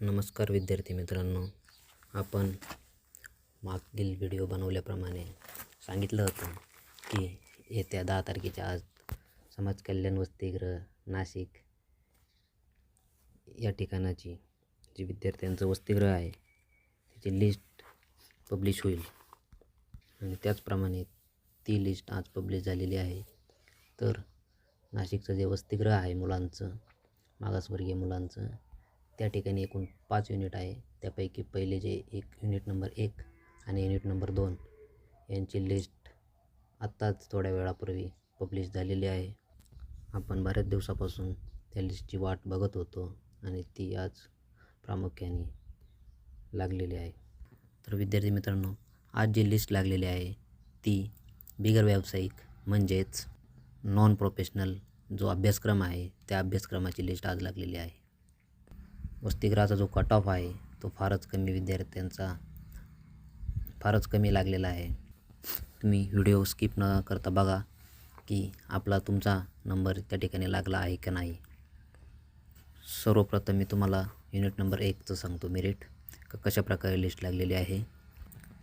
नमस्कार विद्यार्थी मित्रांनो. आपण मागील व्हिडिओ बनवल्याप्रमाणे सांगितलं होतं की येत्या दहा तारखेच्या आज समाज कल्याण वसतिगृह नाशिक या ठिकाणाची जी विद्यार्थ्यांचं वसतिगृह आहे त्याची लिस्ट पब्लिश होईल. आणि त्याचप्रमाणे ती लिस्ट आज पब्लिश झालेली आहे. तर नाशिकचं जे वसतिगृह आहे मुलांचं मागासवर्गीय मुलांचं त्या ठिकाणी एकूण पाच युनिट आहे. त्यापैकी पहिले जे एक युनिट नंबर एक आणि युनिट नंबर दोन यांची लिस्ट आत्ताच थोड्या वेळापूर्वी पब्लिश झालेली आहे. आपण बऱ्याच दिवसापासून त्या लिस्टची वाट बघत होतो आणि ती आज प्रामुख्याने लागलेली आहे. तर विद्यार्थी मित्रांनो आज जी लिस्ट लागलेली आहे ती बिगर व्यावसायिक म्हणजेच नॉन प्रोफेशनल जो अभ्यासक्रम आहे त्या अभ्यासक्रमाची लिस्ट आज लागलेली आहे. वसतिगृहाचा जो कट ऑफ आहे तो फारच कमी विद्यार्थ्यांचा फारच कमी लागलेला आहे. तुम्ही व्हिडिओ स्किप न करता बघा की आपला तुमचा नंबर त्या ठिकाणी लागला आहे का नाही. सर्वप्रथम मी तुम्हाला युनिट नंबर एकचं सांगतो मेरिट क कशा प्रकारे लिस्ट लागलेली आहे.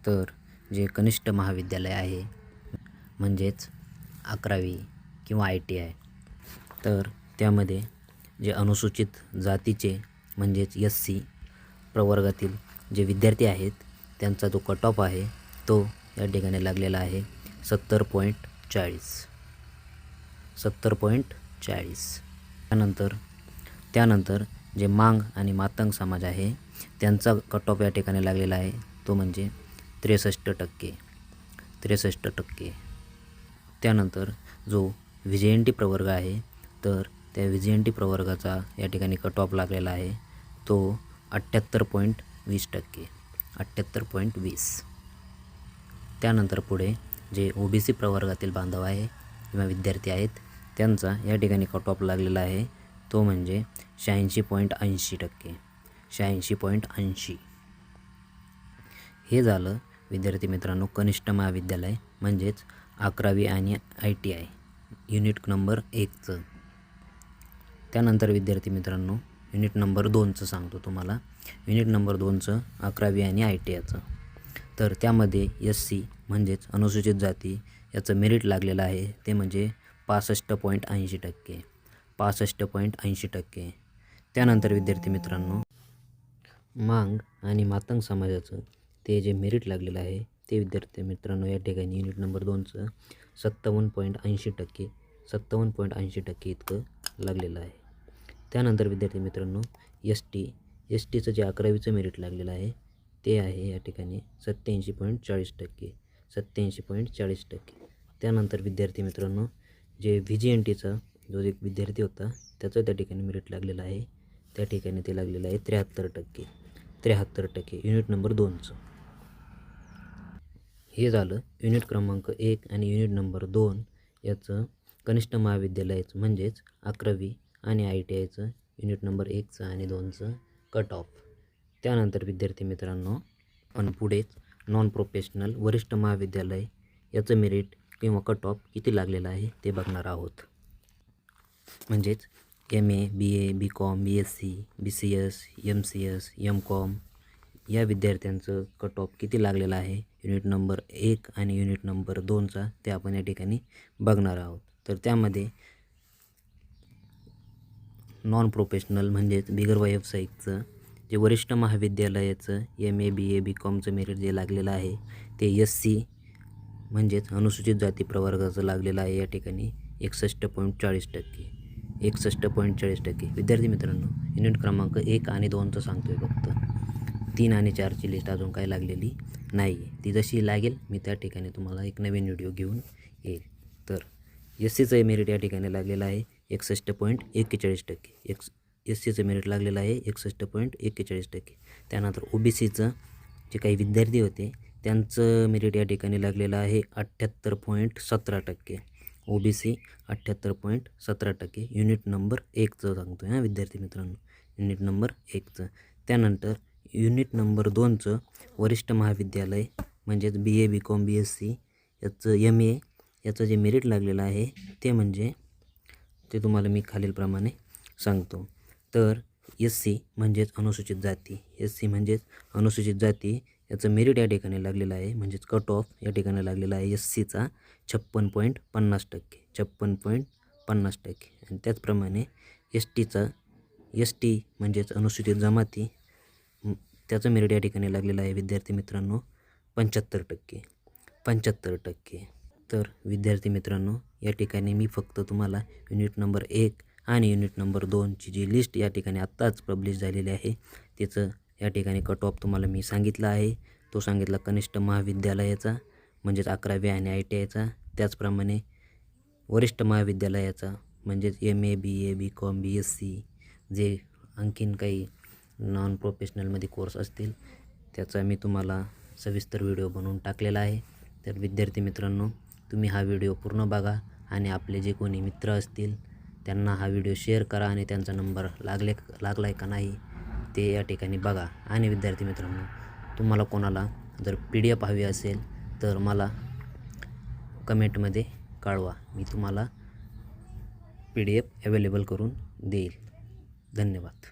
तर जे कनिष्ठ महाविद्यालय आहे म्हणजेच अकरावी किंवा आय टी आय तर त्यामध्ये जे अनुसूचित जातीचे म्हणजेच एस सी प्रवर्गातील जे विद्यार्थी आहेत त्यांचा जो कट ऑफ आहे तो या ठिकाणी लागलेला आहे सत्तर पॉईंट चाळीस. सत्तर पॉईंट चाळीस. त्यानंतर त्यानंतर जे मांग आणि मातंग समाज आहे त्यांचा कट ऑफ या ठिकाणी लागलेला आहे तो म्हणजे त्रेसष्ट टक्के. त्रेसष्ट टक्के. त्यानंतर जो व्ही टी प्रवर्ग आहे तर त्या व्ही जी एन टी प्रवर्गाचा या ठिकाणी कट ऑफ लागलेला आहे. तो अठ्ठ्याहत्तर पॉईंट वीस टक्के अठ्ठ्याहत्तर पॉईंट वीस. त्यानंतर पुढे जे ओ बी सी प्रवर्गातील बांधव आहे किंवा विद्यार्थी आहेत त्यांचा या ठिकाणी कट ऑफ लागलेला आहे. तो म्हणजे शहाऐंशी पॉईंट ऐंशी टक्के शहाऐंशी पॉईंट ऐंशी. हे झालं विद्यार्थी मित्रांनो कनिष्ठ महाविद्यालय म्हणजेच अकरावी आणि I T I unit number एकचं त्यानंतर विद्यार्थी मित्रांनो युनिट नंबर दोनचं सांगतो तुम्हाला. युनिट नंबर दोनचं अकरावी आणि आय टी आयचं तर त्यामध्ये एस सी म्हणजेच अनुसूचित जाती याचं मेरिट लागलेलं आहे. ते म्हणजे पासष्ट पॉईंट ऐंशी टक्के. पासष्ट पॉईंट ऐंशी टक्के. त्यानंतर विद्यार्थी मित्रांनो मांग आणि मातंग समाजाचं ते जे मेरिट लागलेलं आहे ते विद्यार्थी मित्रांनो या ठिकाणी युनिट नंबर दोनचं सत्तावन्न पॉईंट ऐंशी टक्के सत्तावन्न पॉईंट ऐंशी टक्के इतकं लागलेलं आहे. त्यानंतर विद्यार्थी मित्रांनो एस टी एस टीचं जे अकरावीचं मेरिट लागलेलं आहे ते आहे या ठिकाणी सत्त्याऐंशी पॉईंट चाळीस टक्के सत्त्याऐंशी पॉईंट चाळीस टक्के. त्यानंतर विद्यार्थी मित्रांनो जे व्ही जी एन टीचा जो एक विद्यार्थी होता त्याचं त्या ठिकाणी मेरिट लागलेलं आहे. त्या ठिकाणी ते लागलेलं आहे त्र्याहत्तर टक्के त्र्याहत्तर टक्के युनिट नंबर दोनचं. हे झालं युनिट क्रमांक एक आणि युनिट नंबर दोन याचं कनिष्ठ महाविद्यालयाचं म्हणजेच अकरावी आणि आय टी आयचं युनिट नंबर एकचं आणि दोनचं कट ऑफ त्यानंतर विद्यार्थी मित्रांनो पण पुढेच नॉन प्रोफेशनल वरिष्ठ महाविद्यालय याचं मेरिट किंवा कट ऑफ किती लागलेलं आहे ते बघणार आहोत. म्हणजेच M A B A B com B S C B C S M C S M com या विद्यार्थ्यांचं कट ऑफ किती लागलेलं आहे? युनिट नंबर एक आणि युनिट नंबर दोनचा ते आपण या ठिकाणी बघणार आहोत. तर त्यामध्ये नॉन प्रोफेशनल म्हणजेच बिगर व्यावसायिकचं जे वरिष्ठ महाविद्यालयाचं M A B A B कॉमचं merit जे लागलेलं आहे ते एस सी म्हणजेच अनुसूचित जाती प्रवर्गाचं लागलेलं आहे या ठिकाणी एकसष्ट पॉईंट चाळीस टक्के. एकसष्ट पॉईंट चाळीस टक्के. विद्यार्थी मित्रांनो युनिट क्रमांक एक आणि दोनचं सांगतो आहे फक्त. तीन आणि चारची लिस्ट अजून काही लागलेली नाही आहे ती जशी लागेल मी त्या ठिकाणी तुम्हाला एक नवीन व्हिडिओ घेऊन येईल. तर एस सीचं मेरिट या ठिकाणी लागलेलं आहे. एकसष्ट पॉईंट एक्केचाळीस टक्के. एक्स एस सीचं मेरिट लागलेलं आहे एकसष्ट पॉईंट एक्केचाळीस टक्के. त्यानंतर ओ बी सीचं जे काही विद्यार्थी होते त्यांचं मेरिट या ठिकाणी लागलेलं आहे अठ्ठ्याहत्तर पॉईंट सतरा टक्के. ओ बी सी अठ्ठ्याहत्तर पॉईंट सतरा टक्के. युनिट नंबर एकचं सांगतो आहे हां विद्यार्थी मित्रांनो. युनिट नंबर एकचं. त्यानंतर युनिट नंबर दोनचं वरिष्ठ महाविद्यालय म्हणजेच B A B com B S C याचं एम ए याचं जे मेरिट लागलेलं आहे ते म्हणजे ते तुम्हाला मी खालीलप्रमाणे सांगतो. तर एस सी म्हणजेच अनुसूचित जाती. एस सी म्हणजेच अनुसूचित जाती याचं मेरिट या ठिकाणी लागलेलं आहे. म्हणजेच कट ऑफ या ठिकाणी लागलेला आहे एस सीचा छप्पन पॉईंट पन्नास टक्के. छप्पन पॉईंट पन्नास टक्के. आणि त्याचप्रमाणे एस टीचा एस टी म्हणजेच अनुसूचित जमाती त्याचं मेरिट या ठिकाणी लागलेलं आहे. विद्यार्थी मित्रांनो पंच्याहत्तर टक्के. पंच्याहत्तर टक्के. तर विद्यार्थी मित्रांनो या ठिकाणी मी फक्त तुम्हाला युनिट नंबर एक आणि युनिट नंबर दोनची जी लिस्ट या ठिकाणी आत्ताच पब्लिश झालेली आहे तिचं या ठिकाणी कट ऑफ तुम्हाला मी सांगितला आहे. तो सांगितला कनिष्ठ महाविद्यालयाचा म्हणजेच अकरावी आणि आय टी आयचा त्याचप्रमाणे वरिष्ठ महाविद्यालयाचा म्हणजेच M A B A B com B S C जे आणखीन काही नॉन प्रोफेशनलमध्ये कोर्स असतील त्याचा मी तुम्हाला सविस्तर व्हिडिओ बनवून टाकलेला आहे. तर विद्यार्थी मित्रांनो तुम्ही हा व्हिडिओ पूर्ण बघा आणि आपले जे कोणी मित्र असतील त्यांना हा व्हिडिओ शेअर करा आणि त्यांचा नंबर लागले लागला आहे का नाही ते या ठिकाणी बघा. आणि विद्यार्थी मित्रांनो तुम्हाला कोणाला जर पी डी एफ हवी असेल तर मला कमेंटमध्ये कळवा. मी तुम्हाला पी डी एफ अवेलेबल करून देईल. धन्यवाद.